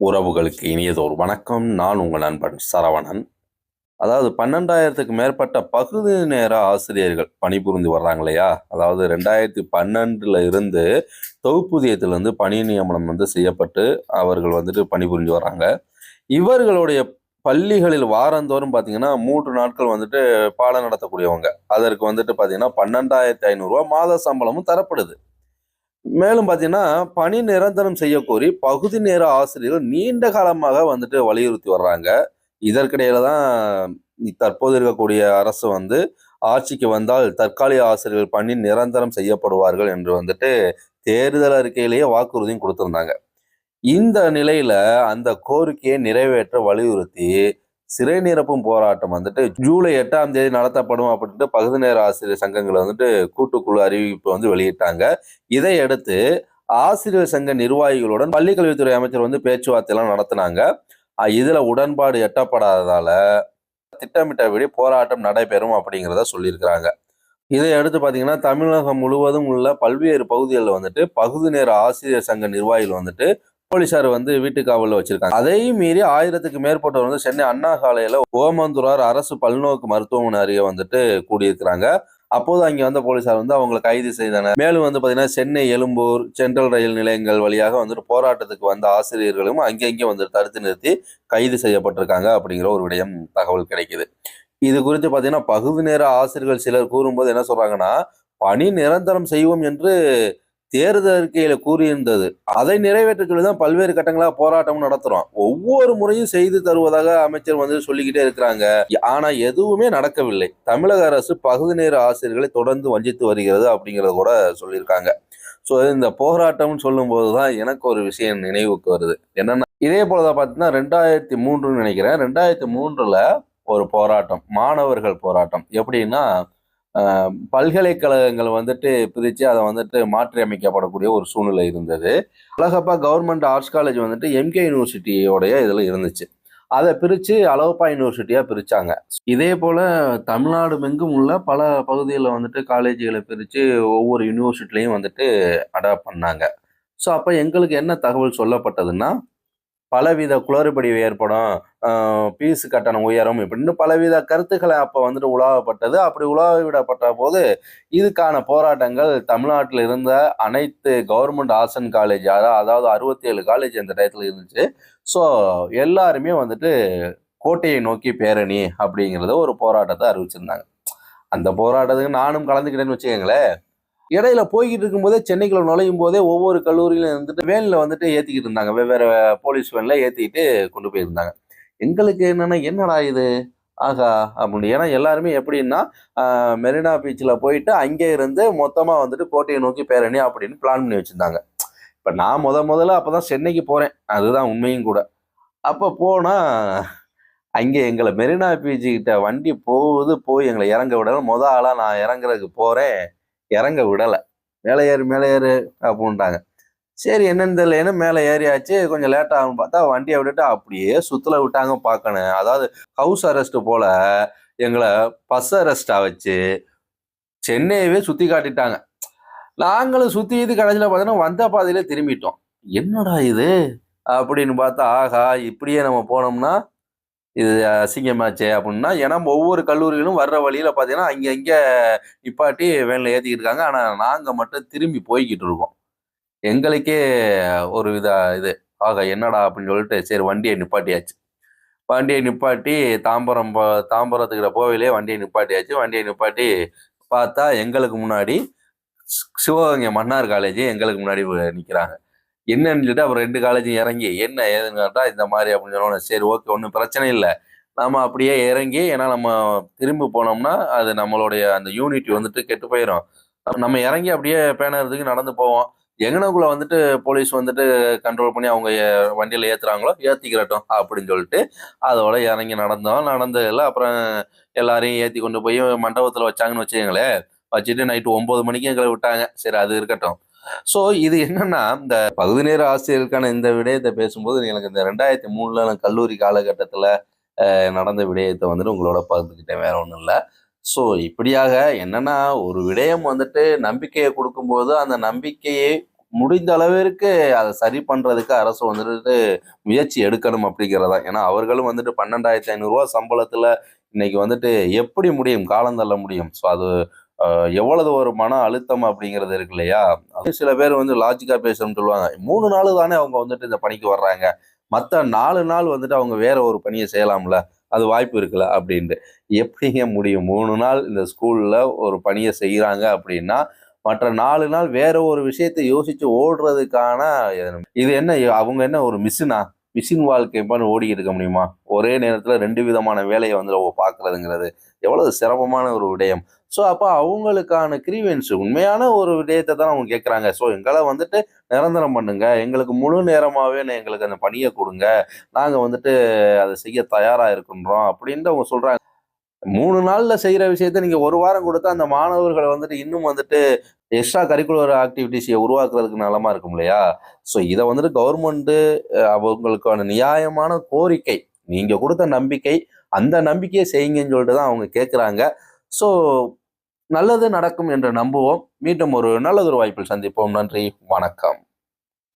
உறவுகளுக்கு இனியதோர் வணக்கம். நான் உங்கள் நண்பன் சரவணன். அதாவது பன்னெண்டாயிரத்துக்கு மேற்பட்ட பகுதி நேர ஆசிரியர்கள் பணிபுரிந்து வர்றாங்க இல்லையா? அதாவது ரெண்டாயிரத்தி பன்னெண்டுல இருந்து தொகுப்புதியத்திலிருந்து பணி நியமனம் வந்து செய்யப்பட்டு அவர்கள் வந்துட்டு பணிபுரிஞ்சு வர்றாங்க. இவர்களுடைய பள்ளிகளில் வாரந்தோறும் பார்த்தீங்கன்னா மூன்று நாட்கள் வந்துட்டு பாடம் நடத்தக்கூடியவங்க. அதற்கு வந்துட்டு பார்த்தீங்கன்னா பன்னெண்டாயிரத்தி ஐநூறுரூவா மாத சம்பளமும் தரப்படுது. மேலும் பார்த்தீங்கன்னா பணி நிரந்தரம் செய்யக்கோரி பகுதி நேர ஆசிரியர்கள் நீண்ட காலமாக வந்துட்டு வலியுறுத்தி வர்றாங்க. இதற்கிடையில தான் தற்போது இருக்கக்கூடிய அரசு வந்து ஆட்சிக்கு வந்தால் தற்காலிக ஆசிரியர்கள் பணி நிரந்தரம் செய்யப்படுவார்கள் என்று வந்துட்டு தேர்தல் அறிக்கையிலேயே வாக்குறுதியும் கொடுத்திருந்தாங்க. இந்த நிலையில அந்த கோரிக்கையை நிறைவேற்ற வலியுறுத்தி சிறை நிரப்பும் போராட்டம் வந்துட்டு ஜூலை எட்டாம் தேதி நடத்தப்படும் அப்படின்ட்டு பகுதி நேர ஆசிரியர் சங்கங்கள் வந்துட்டு கூட்டுக்குழு அறிவிப்பு வந்து வெளியிட்டாங்க. இதையடுத்து ஆசிரியர் சங்க நிர்வாகிகளுடன் பள்ளிக்கல்வித்துறை அமைச்சர் வந்து பேச்சுவார்த்தை எல்லாம் நடத்தினாங்க. இதில் இதுல உடன்பாடு எட்டப்படாததால திட்டமிட்டபடி போராட்டம் நடைபெறும் அப்படிங்கிறத சொல்லியிருக்கிறாங்க. இதை அடுத்து பார்த்தீங்கன்னா தமிழகம் முழுவதும் உள்ள பல்வேறு பகுதிகளில் வந்துட்டு பகுதி நேர ஆசிரியர் சங்க நிர்வாகிகள் வந்துட்டு போலீசார் வந்து வீட்டு காவலில் வச்சிருக்காங்க. அதையும் மீறி ஆயிரத்துக்கு மேற்பட்டவர் வந்து சென்னை அண்ணா சாலையில ஓமந்தூரார் அரசு பல்நோக்கு மருத்துவமனை அருகே வந்துட்டு கூடியிருக்கிறாங்க. அப்போது அங்கே வந்த போலீசார் வந்து அவங்களை கைது செய்தனர். மேலும் வந்து பார்த்தீங்கன்னா சென்னை எழும்பூர் சென்ட்ரல் ரயில் நிலையங்கள் வழியாக வந்துட்டு போராட்டத்துக்கு வந்த ஆசிரியர்களும் அங்கங்கே வந்துட்டு தடுத்து நிறுத்தி கைது செய்யப்பட்டிருக்காங்க அப்படிங்கிற ஒரு விடயம் தகவல் கிடைக்குது. இது குறித்து பார்த்தீங்கன்னா பகுதி நேர ஆசிரியர்கள் சிலர் கூறும்போது என்ன சொல்றாங்கன்னா பணி நிரந்தரம் செய்வோம் என்று தேர்தல் அறிக்கையில கூறியிருந்தது. அதை நிறைவேற்ற தான் பல்வேறு கட்டங்களாக போராட்டம் நடத்துறோம். ஒவ்வொரு முறையும் செய்து தருவதாக அமைச்சர் வந்து சொல்லிக்கிட்டே இருக்கிறாங்க. ஆனா எதுவுமே நடக்கவில்லை. தமிழக அரசு பகுதி நேர ஆசிரியர்களை தொடர்ந்து வஞ்சித்து வருகிறது அப்படிங்கறத கூட சொல்லியிருக்காங்க. ஸோ இந்த போராட்டம்னு சொல்லும்போது தான் எனக்கு ஒரு விஷயம் நினைவுக்கு வருது. என்னன்னா இதே போலதான் பார்த்தீங்கன்னா ரெண்டாயிரத்தி மூன்றுன்னு நினைக்கிறேன். ரெண்டாயிரத்தி மூன்றுல ஒரு போராட்டம் மாணவர்கள் போராட்டம். எப்படின்னா பல்கலைக்கழகங்கள் வந்துட்டு பிரித்து அதை வந்துட்டு மாற்றி அமைக்கப்படக்கூடிய ஒரு சூழ்நிலை இருந்தது. அழகப்பா கவர்மெண்ட் ஆர்ட்ஸ் காலேஜ் வந்துட்டு எம்கே யூனிவர்சிட்டியோடைய இதில் இருந்துச்சு. அதை பிரித்து அழகப்பா யூனிவர்சிட்டியாக பிரித்தாங்க இதே போல் தமிழ்நாடு மெங்கும் உள்ள பல பகுதிகளில் வந்துட்டு காலேஜுகளை பிரித்து ஒவ்வொரு யூனிவர்சிட்டிலையும் வந்துட்டு அடாப்ட் பண்ணாங்க. ஸோ அப்போ எங்களுக்கு என்ன தகவல் சொல்லப்பட்டதுன்னா பலவித குளறுபடி ஏற்படும் பீஸ் கட்டணம் உயரும் இப்படின்னு பலவித கருத்துக்களை அப்போ வந்துட்டு உலாவப்பட்டது. அப்படி உலாவிடப்பட்ட போது இதுக்கான போராட்டங்கள் தமிழ்நாட்டில் இருந்த அனைத்து கவர்மெண்ட் ஆசன் காலேஜ் அதாவது அறுபத்தி ஏழு காலேஜ் அந்த டயத்தில் இருந்துச்சு. ஸோ எல்லாருமே வந்துட்டு கோட்டையை நோக்கி பேரணி அப்படிங்கிறத ஒரு போராட்டத்தை அறிவிச்சிருந்தாங்க. அந்த போராட்டத்துக்கு நானும் கலந்துக்கிட்டேன்னு வச்சுக்கோங்களேன். இடையில போய்கிட்டு இருக்கும்போதே சென்னைக்குள்ள நுழையும் போதே ஒவ்வொரு கல்லூரியிலும் இருந்துட்டு வேனில் வந்துட்டு ஏற்றிக்கிட்டு இருந்தாங்க. வெவ்வேறு போலீஸ் வேனில் ஏற்றிக்கிட்டு கொண்டு போயிருந்தாங்க. எங்களுக்கு என்னென்னா என்னடா இது? ஆகா அப்படின்னு. ஏன்னா எல்லாருமே எப்படின்னா மெரினா பீச்சில் போயிட்டு அங்கே இருந்து மொத்தமாக வந்துட்டு கோட்டையை நோக்கி பேரணி அப்படின்னு பிளான் பண்ணி வச்சுருந்தாங்க. இப்போ நான் முத முதல்ல அப்போ தான் சென்னைக்கு போகிறேன் அதுதான் உண்மையும் கூட. அப்போ போனால் அங்கே எங்களை மெரினா பீச் வண்டி போகுது போய் எங்களை இறங்க விடல முத ஆளாக நான் இறங்குறதுக்கு போகிறேன் இறங்க விடலை. மேலே ஏறு மேலே ஏறு அப்படின்ட்டாங்க. சரி என்னன்னு தெரியலன்னு மேலே ஏறியாச்சு. கொஞ்சம் லேட் ஆகும் பார்த்தா வண்டியை விட்டுட்டு அப்படியே சுற்றுல விட்டாங்க பார்க்கணும். அதாவது ஹவுஸ் அரெஸ்ட் போல எங்களை பஸ் அரெஸ்டாக வச்சு சென்னையவே சுற்றி காட்டிட்டாங்க. நாங்களும் சுற்றி இது கடைசியில் பார்த்தோன்னா வந்த பாதையிலே திரும்பிட்டோம். என்னடா இது? அப்படின்னு பார்த்தா ஆகா இப்படியே நம்ம போனோம்னா இது அசிங்கமாச்சே அப்படின்னா ஏன்னா ஒவ்வொரு கல்லூரிகளும் வர்ற வழியில் பார்த்தீங்கன்னா அங்கே இங்கே நிப்பாட்டி வேனில் ஏற்றிக்கிட்டு இருக்காங்க ஆனால் நாங்கள் மட்டும் திரும்பி போய்கிட்டு இருக்கோம். எங்களுக்கே ஒரு வித இது ஆக என்னடா அப்படின்னு சொல்லிட்டு சரி வண்டியை நிப்பாட்டியாச்சு. வண்டியை நிப்பாட்டி தாம்பரம் போ- தாம்பரத்துக்கிட்ட போவிலே வண்டியை நிப்பாட்டியாச்சு. வண்டியை நிப்பாட்டி பார்த்தா எங்களுக்கு முன்னாடி சி- சிவகங்கை மன்னார் காலேஜ் எங்களுக்கு முன்னாடி நிற்கிறாங்க என்னன்னு சொல்லிட்டு அப்புறம் ரெண்டு காலேஜும் இறங்கி என்ன ஏதுன்னு கேட்டால் இந்த மாதிரி அப்படின்னு சொன்னோன்னே சரி ஓகே ஒன்றும் பிரச்சனை இல்லை. நாம் அப்படியே இறங்கி ஏன்னா நம்ம திரும்பி போனோம்னா அது நம்மளுடைய அந்த யூனிட்டி வந்துட்டு கெட்டு போயிடும் நம்ம இறங்கி அப்படியே பேனறதுக்கு நடந்து போவோம். எங்கனக்குள்ள வந்துட்டு போலீஸ் வந்துட்டு கண்ட்ரோல் பண்ணி அவங்க வண்டியில் ஏற்றுறாங்களோ ஏற்றிக்கிறட்டும் அப்படின்னு சொல்லிட்டு அதோட இறங்கி நடந்தோம். நடந்ததில்ல அப்புறம் எல்லாரையும் ஏற்றி கொண்டு போய் மண்டபத்தில் வச்சாங்கன்னு வச்சுக்கங்களேன். வச்சுட்டு நைட்டு ஒம்பது மணிக்கு எங்களை விட்டாங்க. சரி அது இருக்கட்டும். ஸோ இது என்னன்னா இந்த பகுதி நேர ஆசிரியர்களுக்கான இந்த விடயத்தை பேசும்போது எனக்கு இந்த ரெண்டாயிரத்தி மூணுல நான் கல்லூரி காலகட்டத்தில் நடந்த விடயத்தை வந்துட்டு உங்களோட பகிர்ந்துக்கிட்டேன் வேற ஒன்றும் இல்லை. ஸோ இப்படியாக என்னன்னா ஒரு விடயம் வந்துட்டு நம்பிக்கையை கொடுக்கும்போது அந்த நம்பிக்கையை முடிந்த அளவிற்கு அதை சரி பண்ணுறதுக்கு அரசு வந்துட்டு முயற்சி எடுக்கணும் அப்படிங்கிறதா. ஏன்னா அவர்களும் வந்துட்டு பன்னெண்டாயிரத்தி ஐநூறுரூவா சம்பளத்தில் இன்னைக்கு வந்துட்டு எப்படி முடியும் காலம் தள்ள முடியும்? ஸோ அது எவ்வளவு ஒரு மன அழுத்தம் அப்படிங்கிறது இருக்கு இல்லையா? அது சில பேர் வந்து லாஜிக்கா பேசணும்னு சொல்லுவாங்க. மூணு நாள் தானே அவங்க வந்துட்டு இந்த பணிக்கு வர்றாங்க. மற்ற நாலு நாள் வந்துட்டு அவங்க வேற ஒரு பணியை செய்யலாம்ல. அது வாய்ப்பு இருக்குல்ல அப்படின்ட்டு. எப்படிங்க முடியும்? மூணு நாள் இந்த ஸ்கூல்ல ஒரு பணியை செய்கிறாங்க அப்படின்னா மற்ற நாலு நாள் வேற ஒரு விஷயத்தை யோசிச்சு ஓடுறதுக்கான இது என்ன அவங்க என்ன ஒரு மிஷினா மிஷின் வாழ்க்கை ஓடிக்கிட்டு இருக்க முடியுமா? ஒரே நேரத்துல ரெண்டு விதமான வேலையை வந்து அவங்க பார்க்கறதுங்கிறது எவ்வளவு சிரமமான ஒரு விடயம். ஸோ அப்போ அவங்களுக்கான கிரீவன்ஸ் உண்மையான ஒரு விடயத்தை தான் அவங்க கேட்குறாங்க ஸோ எங்களை வந்துட்டு நிரந்தரம் பண்ணுங்க. எங்களுக்கு முழு நேரமாகவே எங்களுக்கு அந்த பணியை கொடுங்க. நாங்கள் வந்துட்டு அதை செய்ய தயாராக இருக்கின்றோம் அப்படின்ட்டு அவங்க சொல்கிறாங்க மூணு நாளில் செய்கிற விஷயத்த நீங்கள் ஒரு வாரம் கொடுத்தா அந்த மாணவர்களை வந்துட்டு இன்னும் வந்துட்டு எக்ஸ்ட்ரா கரிக்குலர் ஆக்டிவிட்டிஸை உருவாக்குறதுக்கு நலமாக இருக்கும் இல்லையா? ஸோ இதை வந்துட்டு கவர்மெண்ட்டு அவங்களுக்கான நியாயமான கோரிக்கை நீங்கள் கொடுத்த நம்பிக்கை அந்த நம்பிக்கையை செய்யுங்கன்னு சொல்லிட்டு தான் அவங்க கேட்குறாங்க ஸோ நல்லது நடக்கும் என்று நம்புவோம். மீண்டும் ஒரு நல்லதொரு வாய்ப்பில் சந்திப்போம். நன்றி. வணக்கம்.